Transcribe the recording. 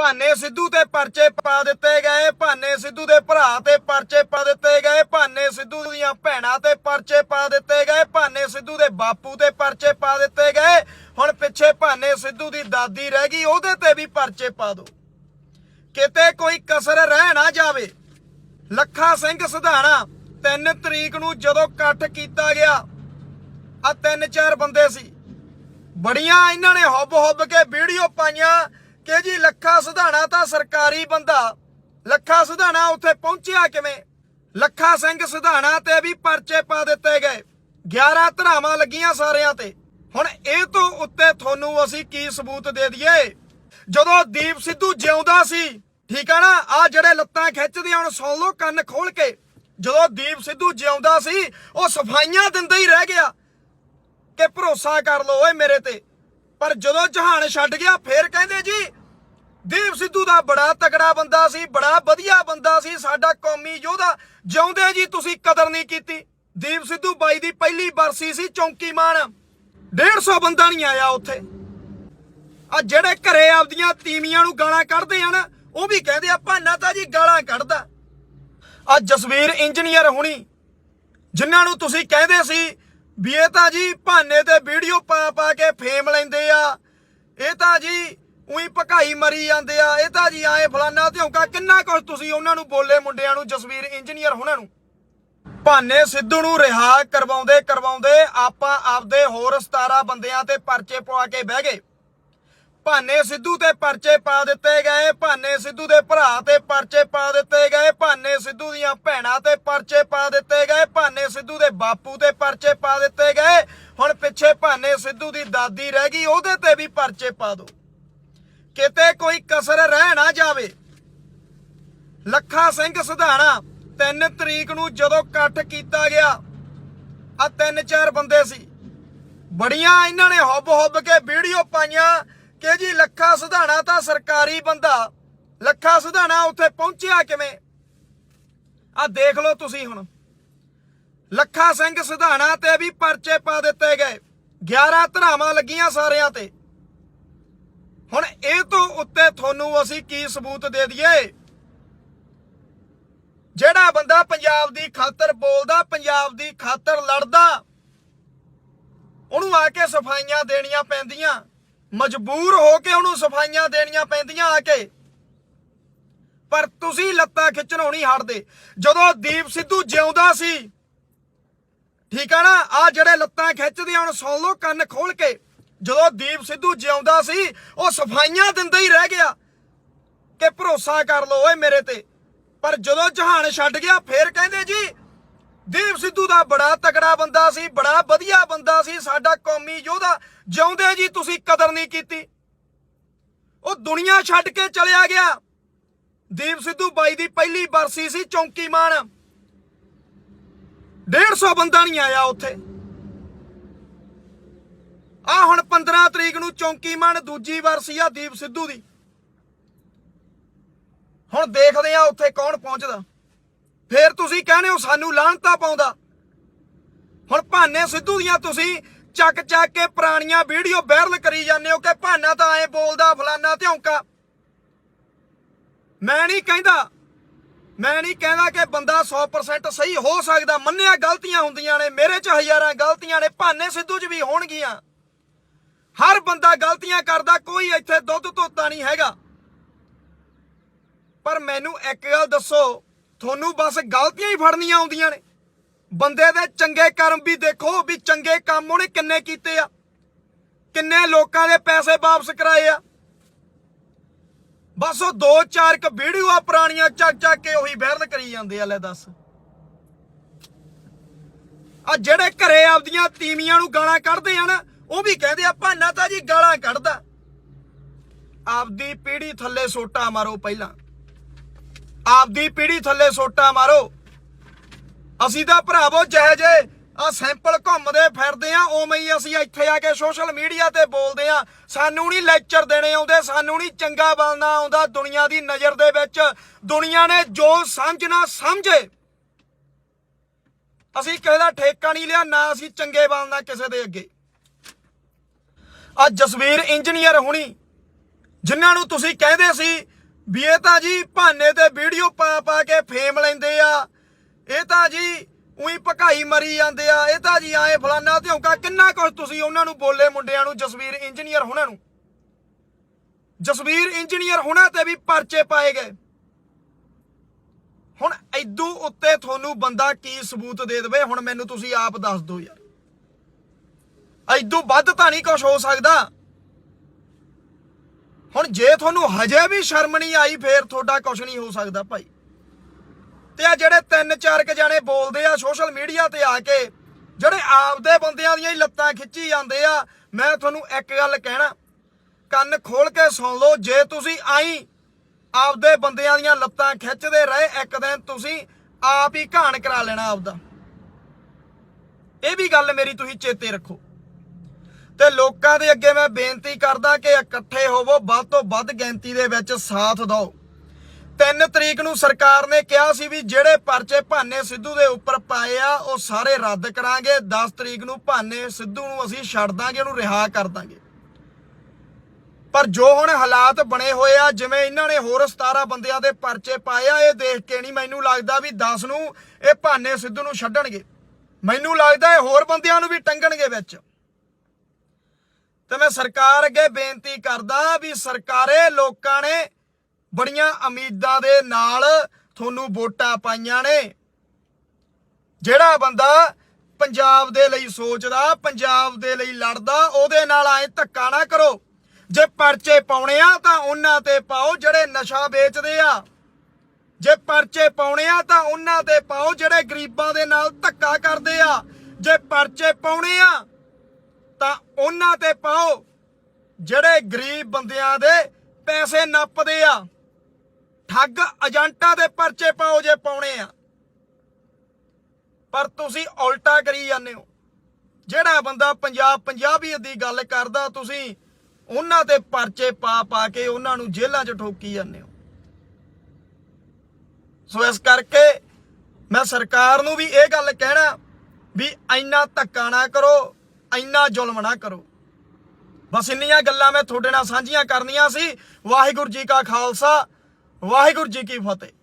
ਭਾਨੇ ਸਿੱਧੂ ਤੇ ਪਰਚੇ ਪਾ ਦਿੱਤੇ ਗਏ, ਭਾਨੇ ਸਿੱਧੂ ਦੇ ਭਰਾ ਤੇ ਪਰਚੇ ਪਾ ਦਿੱਤੇ ਗਏ, ਭਾਨੇ ਸਿੱਧੂ ਦੀਆਂ ਭੈਣਾਂ ਤੇ ਪਰਚੇ ਪਾ ਦਿੱਤੇ ਗਏ, ਭਾਨੇ ਸਿੱਧੂ ਦੇ ਬਾਪੂ ਤੇ ਪਰਚੇ ਪਾ ਦਿੱਤੇ ਗਏ। ਹੁਣ ਪਿੱਛੇ ਭਾਨੇ ਸਿੱਧੂ ਦੀ ਦਾਦੀ ਰਹਿ ਗਈ, ਉਹਦੇ ਤੇ ਵੀ ਪਰਚੇ ਪਾ ਦਿਓ ਕਿਤੇ ਕੋਈ ਕਸਰ ਰਹਿ ਨਾ ਜਾਵੇ। ਲੱਖਾ ਸਿੰਘ ਸਿਧਾਣਾ 3 ਤਰੀਕ ਨੂੰ ਜਦੋਂ ਇਕੱਠ ਕੀਤਾ ਗਿਆ ਆ ਤਿੰਨ ਚਾਰ ਬੰਦੇ ਸੀ। ਬੜੀਆਂ ਇਹਨਾਂ ਨੇ ਹੁੱਬ ਹੁੱਬ ਕੇ ਵੀਡੀਓ ਪਾਈਆਂ ਕਿ ਜੀ ਲੱਖਾ ਸਿਧਾਣਾ ਤਾਂ ਸਰਕਾਰੀ ਬੰਦਾ, ਲੱਖਾ ਸਿਧਾਣਾ ਉੱਥੇ ਪਹੁੰਚਿਆ ਕਿਵੇਂ? ਲੱਖਾ ਸਿੰਘ ਸਿਧਾਣਾ ਤੇ ਵੀ ਪਰਚੇ ਪਾ ਦਿੱਤੇ ਗਏ। 11 ਧਰਾਵਾਂ ਲੱਗੀਆਂ ਸਾਰਿਆਂ ਤੇ। ਹੁਣ ਇਹ ਤੋਂ ਉੱਤੇ ਤੁਹਾਨੂੰ ਅਸੀਂ ਕੀ ਸਬੂਤ ਦੇ ਦਈਏ? ਜਦੋਂ ਦੀਪ ਸਿੱਧੂ ਜਿਉਂਦਾ ਸੀ, ਠੀਕ ਆ ਨਾ ਆ ਜਿਹੜੇ ਲੱਤਾਂ ਖਿੱਚਦੇ ਹੁਣ ਸੁਣ ਲਓ ਕੰਨ ਖੋਲ ਕੇ। ਜਦੋਂ ਦੀਪ ਸਿੱਧੂ ਜਿਉਂਦਾ ਸੀ, ਉਹ ਸਫਾਈਆਂ ਦਿੰਦਾ ਹੀ ਰਹਿ ਗਿਆ। ਕਿ ਭਰੋਸਾ ਕਰ ਲਓ ਓਏ ਮੇਰੇ ਤੇ। ਪਰ ਜਦੋਂ ਜਹਾਨ ਛੱਡ ਗਿਆ, ਫੇਰ ਕਹਿੰਦੇ ਜੀ ਦੀਪ ਸਿੱਧੂ ਦਾ ਬੜਾ ਤਕੜਾ ਬੰਦਾ ਸੀ, ਬੜਾ ਵਧੀਆ ਬੰਦਾ ਸੀ, ਸਾਡਾ ਕੌਮੀ ਯੋਧਾ। ਜਿਉਂਦੇ ਜੀ ਤੁਸੀਂ ਕਦਰ ਨਹੀਂ ਕੀਤੀ। ਦੀਪ ਸਿੱਧੂ ਬਾਈ ਦੀ ਪਹਿਲੀ ਬਰਸੀ ਸੀ ਚੌਂਕੀ ਮਾਨ। 150 ਬੰਦਾ ਨਹੀਂ ਆਇਆ ਉੱਥੇ। ਆ ਜਿਹੜੇ ਘਰੇ ਆਪਦੀਆਂ ਤੀਵੀਆਂ ਨੂੰ ਗਾਲਾਂ ਕੱਢਦੇ ਆ ਨਾ, ਉਹ ਵੀ ਕਹਿੰਦੇ ਆ ਭਾਨਾ ਤਾਂ ਜੀ ਗਾਲਾਂ ਕੱਢਦਾ। ਆ ਜਸਵੀਰ ਇੰਜੀਨੀਅਰ ਹੁਣੀ, ਜਿਨ੍ਹਾਂ ਨੂੰ ਤੁਸੀਂ ਕਹਿੰਦੇ ਸੀ ਵੀ ਇਹ ਤਾਂ ਜੀ ਭਾਨੇ ਤੇ ਵੀਡੀਓ ਪਾ ਪਾ ਕੇ ਫੇਮ ਲੈਂਦੇ ਆ। ਇਹ ਤਾਂ ਜੀ ਉਹੀ ਭਕਾਈ ਮਰੀ ਜਾਂਦੇ ਆ। ਇਹ ਤਾਂ ਜੀ ਆਏ ਫਲਾਨਾ ਧਿਉਂਕਾ ਕਿੰਨਾ ਕੁਝ ਤੁਸੀਂ ਉਹਨਾਂ ਨੂੰ ਬੋਲੇ ਮੁੰਡਿਆਂ ਨੂੰ, ਜਸਵੀਰ ਇੰਜੀਨੀਅਰ ਹੁਣਾਂ ਨੂੰ। ਭਾਨੇ ਸਿੱਧੂ ਨੂੰ ਰਿਹਾ ਕਰਵਾਉਂਦੇ ਕਰਵਾਉਂਦੇ ਆਪਾਂ ਆਪਦੇ ਹੋਰ 17 ਬੰਦਿਆਂ ਤੇ ਪਰਚੇ ਪਵਾ ਕੇ ਬਹਿ ਗਏ। ਭਾਨੇ ਸਿੱਧੂ ਤੇ ਪਰਚੇ ਪਾ ਦਿੱਤੇ ਗਏ, ਭਾਨੇ ਸਿੱਧੂ ਦੇ ਭਰਾ ਤੇ ਪਰਚੇ ਪਾ ਦਿੱਤੇ ਗਏ, ਭਾਨੇ ਸਿੱਧੂ ਦੀਆਂ ਭੈਣਾਂ ਤੇ ਪਰਚੇ ਪਾ ਦਿੱਤੇ ਗਏ, ਭਾਨੇ ਸਿੱਧੂ ਦੇ ਬਾਪੂ ਤੇ ਪਰਚੇ ਪਾ ਦਿੱਤੇ ਗਏ। ਹੁਣ ਪਿੱਛੇ ਭਾਨੇ ਸਿੱਧੂ ਦੀ ਦਾਦੀ ਰਹਿ ਗਈ, ਉਹਦੇ ਤੇ ਵੀ ਪਰਚੇ ਪਾ ਦਿਓ। ਕਿਤੇ ਕੋਈ ਕਸਰ ਰਹਿ ਨਾ ਜਾਵੇ। ਲੱਖਾ ਸਿੰਘ ਸਿਧਾਣਾ 3 ਤਰੀਕ ਨੂੰ ਜਦੋਂ ਇਕੱਠ ਕੀਤਾ ਗਿਆ ਆ ਤਿੰਨ ਚਾਰ ਬੰਦੇ ਸੀ। ਬੜੀਆਂ ਇਹਨਾਂ ਨੇ ਹੁੱਬ ਹੁੱਬ ਕੇ ਵੀਡੀਓ ਪਾਈਆਂ ਕਿ ਜੀ ਲੱਖਾ ਸਿਧਾਣਾ ਤਾਂ ਸਰਕਾਰੀ ਬੰਦਾ, ਲੱਖਾ ਸਿਧਾਣਾ ਉੱਥੇ ਪਹੁੰਚਿਆ ਕਿਵੇਂ? ਆ ਦੇਖ ਲਓ ਤੁਸੀਂ ਹੁਣ। ਲੱਖਾ ਸਿੰਘ ਸਿਧਾਣਾ ਤੇ ਵੀ ਪਰਚੇ ਪਾ ਦਿੱਤੇ ਗਏ। 11 ਧਰਾਵਾਂ ਲੱਗੀਆਂ ਸਾਰਿਆਂ ਤੇ। ਹੁਣ ਇਹ ਤੋਂ ਉੱਤੇ ਤੁਹਾਨੂੰ ਅਸੀਂ ਕੀ ਸਬੂਤ ਦੇ ਦਈਏ? ਜਿਹੜਾ ਬੰਦਾ ਪੰਜਾਬ ਦੀ ਖਾਤਰ ਬੋਲਦਾ, ਪੰਜਾਬ ਦੀ ਖਾਤਰ ਲੜਦਾ, ਉਹਨੂੰ ਆ ਕੇ ਸਫਾਈਆਂ ਦੇਣੀਆਂ ਪੈਂਦੀਆਂ। ਮਜਬੂਰ ਹੋ ਕੇ ਉਹਨੂੰ ਸਫਾਈਆਂ ਦੇਣੀਆਂ ਪੈਂਦੀਆਂ ਆ ਕੇ। ਪਰ ਤੁਸੀਂ ਲੱਤਾਂ ਖਿੱਚਣੋਂ ਨਹੀਂ ਹਟਦੇ। ਜਦੋਂ ਦੀਪ ਸਿੱਧੂ ਜਿਉਂਦਾ ਸੀ, ਠੀਕ ਆ ਨਾ ਆ ਜਿਹੜੇ ਲੱਤਾਂ ਖਿੱਚਦੇ ਹੁਣ ਸੁਣ ਲਓ ਕੰਨ ਖੋਲ ਕੇ। ਜਦੋਂ ਦੀਪ ਸਿੱਧੂ ਜਿਉਂਦਾ ਸੀ, ਉਹ ਸਫਾਈਆਂ ਦਿੰਦਾ ਹੀ ਰਹਿ ਗਿਆ। ਕਿ ਭਰੋਸਾ ਕਰ ਲਓ ਓਏ ਮੇਰੇ ਤੇ। ਪਰ ਜਦੋਂ ਜਹਾਨ ਛੱਡ ਗਿਆ, ਫੇਰ ਕਹਿੰਦੇ ਜੀ, ਦੀਪ ਸਿੱਧੂ ਦਾ ਬੜਾ ਤਕੜਾ ਬੰਦਾ ਸੀ, ਬੜਾ ਵਧੀਆ ਬੰਦਾ ਸੀ, ਸਾਡਾ ਕੌਮੀ ਯੋਧਾ। ਜਿਉਂਦੇ ਜੀ ਤੁਸੀਂ, ਕਦਰ ਨਹੀਂ ਕੀਤੀ। ਉਹ ਦੁਨੀਆ ਛੱਡ ਕੇ ਚਲਿਆ ਗਿਆ। ਦੀਪ ਸਿੱਧੂ ਬਾਈ ਦੀ ਪਹਿਲੀ ਬਰਸੀ ਸੀ ਚੌਂਕੀ ਮਾਨ 150 ਬੰਦਾ ਨਹੀਂ ਆਇਆ ਉੱਥੇ। ਆ ਹੁਣ 15 ਤਰੀਕ ਨੂੰ ਚੌਂਕੀ ਮਾਨ ਦੂਜੀ ਵਰਸੀ ਆ ਦੀਪ ਸਿੱਧੂ ਦੀ। ਹੁਣ ਦੇਖਦੇ ਆ ਉੱਥੇ ਕੌਣ ਪਹੁੰਚਦਾ। ਫੇਰ ਤੁਸੀਂ ਕਹਿੰਦੇ ਹੋ ਸਾਨੂੰ ਲਾਹਨਤਾ ਪਾਉਂਦਾ। ਹੁਣ ਭਾਨੇ ਸਿੱਧੂ ਦੀਆਂ ਤੁਸੀਂ ਚੱਕ ਚੱਕ ਕੇ ਪੁਰਾਣੀਆਂ ਵੀਡੀਓ ਵਾਇਰਲ ਕਰੀ ਜਾਂਦੇ ਹੋ ਕਿ ਭਾਨਾ ਤਾਂ ਐ ਬੋਲਦਾ, ਫਲਾਨਾ ਧਿਉਂਕਾ ਮੈਂ ਨਹੀਂ ਕਹਿੰਦਾ, ਮੈਂ ਨਹੀਂ ਕਹਿੰਦਾ ਕਿ ਬੰਦਾ 100% ਸਹੀ ਹੋ ਸਕਦਾ। ਮੰਨਿਆ ਗਲਤੀਆਂ ਹੁੰਦੀਆਂ ਨੇ, ਮੇਰੇ 'ਚ ਹਜ਼ਾਰਾਂ ਗਲਤੀਆਂ ਨੇ, ਭਾਨੇ ਸਿੱਧੂ 'ਚ ਵੀ ਹੋਣਗੀਆਂ। ਹਰ ਬੰਦਾ ਗਲਤੀਆਂ ਕਰਦਾ, ਕੋਈ ਇੱਥੇ ਦੁੱਧ ਧੋਤਾ ਨਹੀਂ ਹੈਗਾ। ਪਰ ਮੈਨੂੰ ਇੱਕ ਗੱਲ ਦੱਸੋ, ਤੁਹਾਨੂੰ ਬਸ ਗਲਤੀਆਂ ਹੀ ਫੜਨੀਆਂ ਆਉਂਦੀਆਂ ਨੇ। ਬੰਦੇ ਦੇ ਚੰਗੇ ਕਰਮ ਵੀ ਦੇਖੋ ਵੀ ਚੰਗੇ ਕੰਮ ਉਹਨੇ ਕਿੰਨੇ ਕੀਤੇ ਆ। ਕਿੰਨੇ ਲੋਕਾਂ ਦੇ ਪੈਸੇ ਵਾਪਸ ਕਰਾਏ ਆ। ਬਸ ਉਹ ਦੋ ਚਾਰ ਕ ਵੀਡੀਓ ਆ ਪੁਰਾਣੀਆਂ, ਚੱਕ ਚੱਕ ਕੇ ਉਹੀ ਵਾਇਰਲ ਕਰੀ ਜਾਂਦੇ ਆ, ਲੈ ਦੱਸ। ਆ ਜਿਹੜੇ ਘਰੇ ਆਪਦੀਆਂ ਤੀਵੀਆਂ ਨੂੰ ਗਾਲਾਂ ਕੱਢਦੇ ਆ ਨਾ ਉਹ ਵੀ ਕਹਿੰਦੇ ਆ, ਭਾਨਾ ਤਾਂ ਜੀ ਗਾਲਾਂ ਕੱਢਦਾ। ਆਪਦੀ ਪੀੜੀ ਥੱਲੇ ਸੋਟਾ ਮਾਰੋ ਪਹਿਲਾਂ। ਆਪਦੀ ਪੀੜੀ ਥੱਲੇ ਸੋਟਾ ਮਾਰੋ। ਅਸੀਂ ਤਾਂ ਭਰਾਵੋ ਜਿਹੇ ਜੇ ਆ ਸੈਂਪਲ ਘੁੰਮਦੇ ਫਿਰਦੇ ਆ, ਉਵੇਂ ਹੀ ਅਸੀਂ ਇੱਥੇ ਆ ਕੇ ਸੋਸ਼ਲ ਮੀਡੀਆ ਤੇ ਬੋਲਦੇ ਆ। ਸਾਨੂੰ ਨਹੀਂ ਲੈਕਚਰ ਦੇਣੇ ਆਉਂਦੇ, ਸਾਨੂੰ ਨਹੀਂ ਚੰਗਾ ਬਣਨਾ ਆਉਂਦਾ ਦੁਨੀਆ ਦੀ ਨਜ਼ਰ ਦੇ ਵਿੱਚ। ਦੁਨੀਆ ਨੇ ਜੋ ਸਮਝਣਾ ਸਮਝੇ। ਅਸੀਂ ਕਿਸੇ ਦਾ ਠੇਕਾ ਨਹੀਂ ਲਿਆ, ਨਾ ਅਸੀਂ ਚੰਗੇ ਬਣਨਾ ਕਿਸੇ ਦੇ ਅੱਗੇ। ਆ ਜਸਵੀਰ ਇੰਜੀਨੀਅਰ ਹੁਣੀ, ਜਿਨ੍ਹਾਂ ਨੂੰ ਤੁਸੀਂ ਕਹਿੰਦੇ ਸੀ ਵੀ ਇਹ ਤਾਂ ਜੀ ਭਾਨੇ ਤੇ ਵੀਡੀਓ ਪਾ ਪਾ ਕੇ ਫੇਮ ਲੈਂਦੇ ਆ, ਇਹ ਤਾਂ ਜੀ ਉਹੀ ਭਕਾਈ ਮਰੀ ਜਾਂਦੇ ਆ, ਇਹ ਤਾਂ ਜੀ ਆਏ ਫਲਾਨਾ ਧਿਉਂਕਾ ਕਿੰਨਾ ਕੁਝ ਤੁਸੀਂ ਉਹਨਾਂ ਨੂੰ ਬੋਲੇ ਮੁੰਡਿਆਂ ਨੂੰ, ਜਸਵੀਰ ਇੰਜੀਨੀਅਰ ਹੁਣਾਂ ਨੂੰ? ਜਸਵੀਰ ਇੰਜੀਨੀਅਰ ਹੁਣਾਂ ਤੇ ਵੀ ਪਰਚੇ ਪਾਏ ਗਏ। ਹੁਣ ਐਦੂ ਉੱਤੇ ਤੁਹਾਨੂੰ ਬੰਦਾ ਕੀ ਸਬੂਤ ਦੇ ਦੇਵੇ, ਹੁਣ ਮੈਨੂੰ ਤੁਸੀਂ ਆਪ ਦੱਸ ਦਿਓ ਯਾਰ। ਐਦੂ ਵੱਧ ਤਾਂ ਨਹੀਂ ਕੁਝ ਹੋ ਸਕਦਾ। ਹੁਣ ਜੇ ਤੁਹਾਨੂੰ ਹਜੇ ਵੀ ਸ਼ਰਮ ਨਹੀਂ ਆਈ, ਫੇਰ ਤੁਹਾਡਾ ਕੁਝ ਨਹੀਂ ਹੋ ਸਕਦਾ ਭਾਈ। ਤੇ ਆ ਜਿਹੜੇ ਤਿੰਨ ਚਾਰ ਕ ਜਾਣੇ ਬੋਲਦੇ ਆ ਸੋਸ਼ਲ ਮੀਡੀਆ ਤੇ ਆ ਕੇ, ਜਿਹੜੇ ਆਪਦੇ ਬੰਦਿਆਂ ਦੀਆਂ ਹੀ ਲੱਤਾਂ ਖਿੱਚੀ ਜਾਂਦੇ ਆ, ਮੈਂ ਤੁਹਾਨੂੰ ਇੱਕ ਗੱਲ ਕਹਿਣਾ, ਕੰਨ ਖੋਲ ਕੇ ਸੁਣ ਲਓ, ਜੇ ਤੁਸੀਂ ਆਈ ਆਪਦੇ ਬੰਦਿਆਂ ਦੀਆਂ ਲੱਤਾਂ ਖਿੱਚਦੇ ਰਹੇ, ਇੱਕ ਦਿਨ ਤੁਸੀਂ ਆਪ ਹੀ ਘਾਣ ਕਰਾ ਲੈਣਾ ਆਪਦਾ। ਇਹ ਵੀ ਗੱਲ ਮੇਰੀ ਤੁਸੀਂ ਚੇਤੇ ਰੱਖੋ। ਤੇ ਲੋਕਾਂ ਦੇ ਅੱਗੇ ਮੈਂ ਬੇਨਤੀ ਕਰਦਾ ਕਿ ਇਕੱਠੇ ਹੋਵੋ, ਵੱਧ ਤੋਂ ਵੱਧ ਗਿਣਤੀ ਦੇ ਵਿੱਚ ਸਾਥ ਦਿਓ। 3 ਤਰੀਕ ਨੂੰ ਸਰਕਾਰ ਨੇ ਕਿਹਾ ਸੀ ਵੀ ਜਿਹੜੇ ਪਰਚੇ ਭਾਨੇ ਸਿੱਧੂ ਦੇ ਉੱਪਰ ਪਾਏ ਆ, ਉਹ ਸਾਰੇ ਰੱਦ ਕਰਾਂਗੇ। 10 ਤਰੀਕ ਨੂੰ ਭਾਨੇ ਸਿੱਧੂ ਨੂੰ ਅਸੀਂ ਛੱਡ ਦਾਂਗੇ, ਉਹਨੂੰ ਰਿਹਾ ਕਰ ਦਾਂਗੇ। ਪਰ ਜੋ ਹੁਣ ਹਾਲਾਤ ਬਣੇ ਹੋਏ ਆ, ਜਿਵੇਂ ਇਹਨਾਂ ਨੇ ਹੋਰ 17 ਬੰਦਿਆਂ ਦੇ ਪਰਚੇ ਪਾਏ ਆ, ਇਹ ਦੇਖ ਕੇ ਨਹੀਂ ਮੈਨੂੰ ਲੱਗਦਾ ਵੀ 10 ਨੂੰ ਇਹ ਭਾਨੇ ਸਿੱਧੂ ਨੂੰ ਛੱਡਣਗੇ। ਮੈਨੂੰ ਲੱਗਦਾ ਇਹ ਹੋਰ ਬੰਦਿਆਂ ਨੂੰ ਵੀ ਟੰਗਣਗੇ ਵਿੱਚ। ਤੇ ਮੈਂ ਸਰਕਾਰ ਅੱਗੇ ਬੇਨਤੀ ਕਰਦਾ ਵੀ ਸਰਕਾਰੇ ਲੋਕਾਂ ਨੇ ਬੜੀਆਂ ਉਮੀਦਾਂ ਦੇ ਨਾਲ ਤੁਹਾਨੂੰ ਵੋਟਾਂ ਪਾਈਆਂ ਨੇ। ਜਿਹੜਾ ਬੰਦਾ ਪੰਜਾਬ ਦੇ ਲਈ ਸੋਚਦਾ, ਪੰਜਾਬ ਦੇ ਲਈ ਲੜਦਾ, ਉਹਦੇ ਨਾਲ ਐ ਧੱਕਾ ਨਾ ਕਰੋ। ਜੇ ਪਰਚੇ ਪਾਉਣੇ ਆ ਤਾਂ ਉਹਨਾਂ ਤੇ ਪਾਓ ਜਿਹੜੇ ਨਸ਼ਾ ਵੇਚਦੇ ਆ। ਜੇ ਪਰਚੇ ਪਾਉਣੇ ਆ ਤਾਂ ਉਹਨਾਂ ਤੇ ਪਾਓ ਜਿਹੜੇ ਗਰੀਬਾਂ ਦੇ ਨਾਲ ਧੱਕਾ ਕਰਦੇ ਆ। ਜੇ ਪਰਚੇ ਪਾਉਣੇ ਆ ਉਹਨਾਂ ਤੇ ਪਾਓ ਜਿਹੜੇ ਗਰੀਬ ਬੰਦਿਆਂ ਦੇ ਪੈਸੇ ਨੱਪਦੇ ਆ। ਠੱਗ ਏਜੰਟਾਂ ਦੇ ਪਰਚੇ ਪਾਓ ਜੇ ਪਾਉਣੇ ਆ। ਪਰ ਤੁਸੀਂ ਉਲਟਾ ਕਰੀ ਜਾਂਦੇ ਹੋ। ਜਿਹੜਾ ਬੰਦਾ ਪੰਜਾਬ ਪੰਜਾਬੀਅਤ ਦੀ ਗੱਲ ਕਰਦਾ, ਤੁਸੀਂ ਉਹਨਾਂ ਤੇ ਪਰਚੇ ਪਾ ਪਾ ਕੇ ਉਹਨਾਂ ਨੂੰ ਜੇਲ੍ਹਾਂ 'ਚ ਠੋਕੀ ਜਾਂਦੇ ਹੋ। ਸੋ ਇਸ ਕਰਕੇ ਮੈਂ ਸਰਕਾਰ ਨੂੰ ਵੀ ਇਹ ਗੱਲ ਕਹਿਣਾ ਵੀ ਇੰਨਾ ਧੱਕਾ ਨਾ ਕਰੋ। ਇੰਨਾ ਜ਼ੁਲਮ ਨਾ ਕਰੋ। ਬਸ ਇੰਨੀਆਂ ਗੱਲਾਂ ਮੈਂ ਤੁਹਾਡੇ ਨਾਲ ਸਾਂਝੀਆਂ ਕਰਨੀਆਂ ਸੀ। ਵਾਹਿਗੁਰੂ ਜੀ ਕਾ ਖਾਲਸਾ, ਵਾਹਿਗੁਰੂ ਜੀ ਕੀ ਫਤਿਹ।